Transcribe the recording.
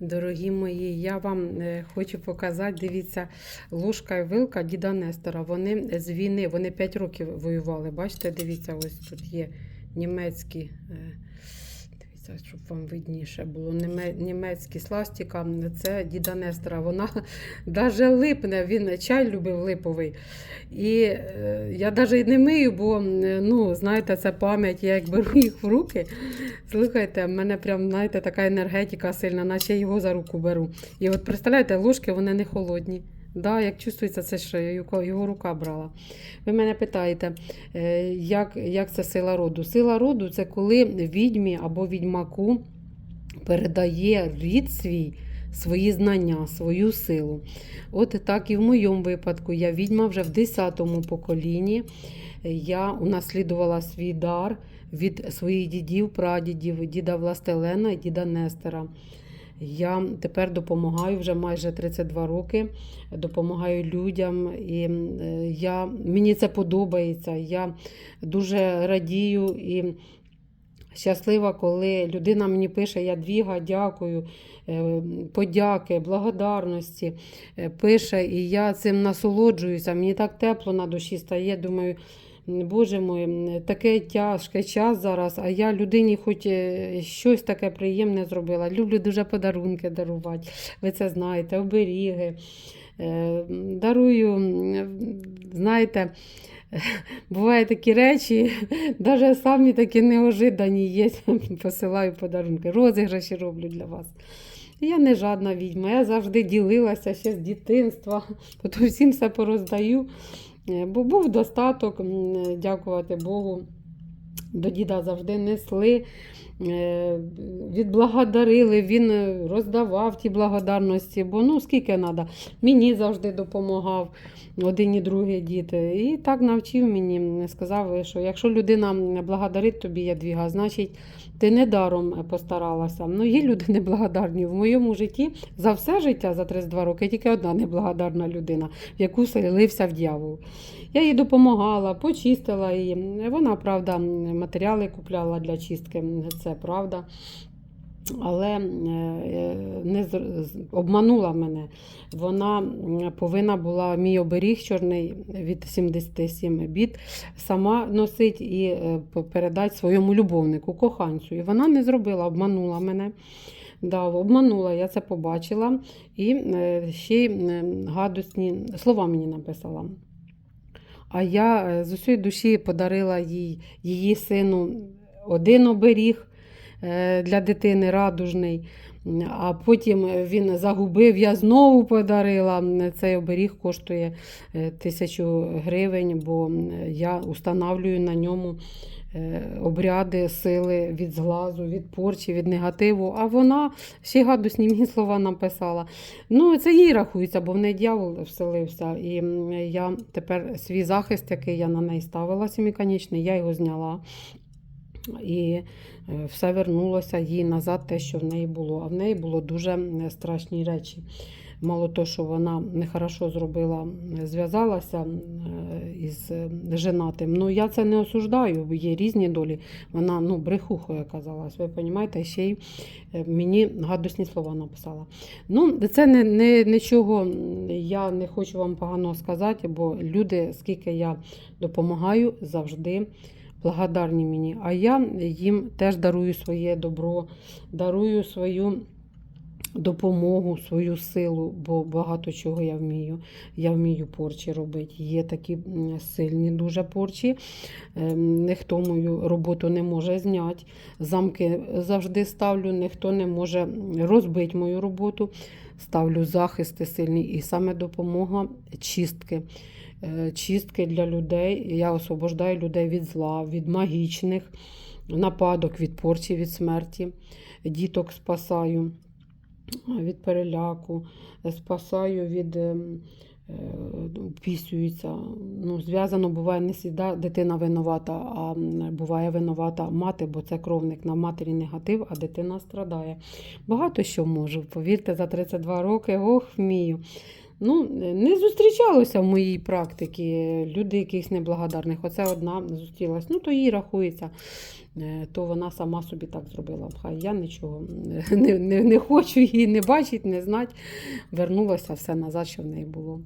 Дорогі мої, я вам е, хочу показати, дивіться, ложка і вилка діда Нестора. Вони з війни, вони 5 років воювали. Бачите, дивіться, ось тут є німецькі. Е, щоб вам видніше було. Німецькі сластіка. Це діда Нестора. Вона навіть липне, він чай любив липовий. І е, я навіть не мию, бо ну, знаєте, це пам'ять, я як беру їх в руки. Слухайте, в мене прям, знаєте, така енергетика сильна, наче я його за руку беру. І от представляєте, ложки вони не холодні. Да, як чувствується, це що його його рука брала. Ви мене питаєте, е, як, як це сила роду? Сила роду це коли відьмі або відьмаку передає рід свій свої знання, свою силу. От так і в моєму випадку. Я відьма вже в 10-му поколінні. Я унаслідувала свій дар від своїх дідів, прадідів, діда Властелена і діда Нестера. Я тепер допомагаю вже майже 32 роки, допомагаю людям, і я, мені це подобається. Я дуже радію і щаслива, коли людина мені пише: Я двіга, дякую, е, подяки, благодарності е, пише, і я цим насолоджуюся. Мені так тепло на душі стає. Думаю, Боже мой, таке тяжкий час зараз, а я людині хоч е, щось таке приємне зробила. Люблю дуже подарунки дарувати. Ви це знаєте, оберіги. Е, Дарую, знаєте, бувають такі речі, навіть самі такі неожидані є. Посилаю подарунки. Розіграші роблю для вас. Я не жадна відьма, я завжди ділилася ще з дитинства, потім всім все пороздаю. Бо був достаток, дякувати Богу. До діда завжди несли, е, відблагодарили, він е, роздавав ті благодарності, бо ну скільки треба. Мені завжди допомагав один і другий діти. І так навчив мені, сказав, що якщо людина благодарить тобі ядвіга, значить ти недаром постаралася. Ну, є люди неблагодарні. В моєму житті за все життя, за 32 роки, тільки одна неблагодарна людина, в яку селився в дьявол. Я їй допомагала, почистила її. Вона, правда, матеріали купляла для чистки, це правда. Але е, не обманула мене. Вона повинна була мій оберіг чорний від 77 бід сама носить і е, передати своєму любовнику, коханцю. І вона не зробила, обманула мене. Да, обманула, я це побачила. І е, ще й гадосні слова мені написала. А я е, з усієї душі подарила їй, її сину один оберіг для дитини радужний. А потім він загубив, я знову подарила. Цей оберіг коштує е, тисячу гривень, бо я устанавлюю на ньому е, обряди сили від зглазу, від порчі, від негативу. А вона ще гадусні мені слова написала. Ну, це їй рахується, бо в неї дьявол вселився. І я тепер свій захист, який я на неї ставила семиконічний, я його зняла. І е, все вернулося їй назад, те, що в неї було. А в неї було дуже страшні речі. Мало того, що вона нехорошо зробила, зв'язалася е, із е, женатим. Ну, я це не осуждаю, бо є різні долі. Вона ну, брехухою оказалась. Ви розумієте, ще й мені гадосні слова написала. Ну, це не, не, нічого, я не хочу вам поганого сказати, бо люди, скільки я допомагаю, завжди благодарні мені. А я їм теж дарую своє добро, дарую свою допомогу, свою силу, бо багато чого я вмію. Я вмію порчі робити. Є такі сильні дуже порчі. Ем, Ніхто мою роботу не може зняти. Замки завжди ставлю, ніхто не може розбити мою роботу. Ставлю захисти сильні і саме допомога чистки. Е, Чистки для людей. Я освобождаю людей від зла, від магічних нападок, від порчі, від смерті. Діток спасаю від переляку, спасаю від е. Ну, зв'язано буває не сіда, дитина винувата, а буває винувата мати, бо це кровник на матері негатив, а дитина страдає. Багато що можу. Повірте, за 32 роки ох, вмію. Ну, не зустрічалося в моїй практиці людей якихось неблагодарних. Оце одна зустрілась. Ну, то їй рахується, Е, то вона сама собі так зробила. Хай я нічого не, не, не хочу її не бачити, не знати. Вернулася все назад, що в неї було.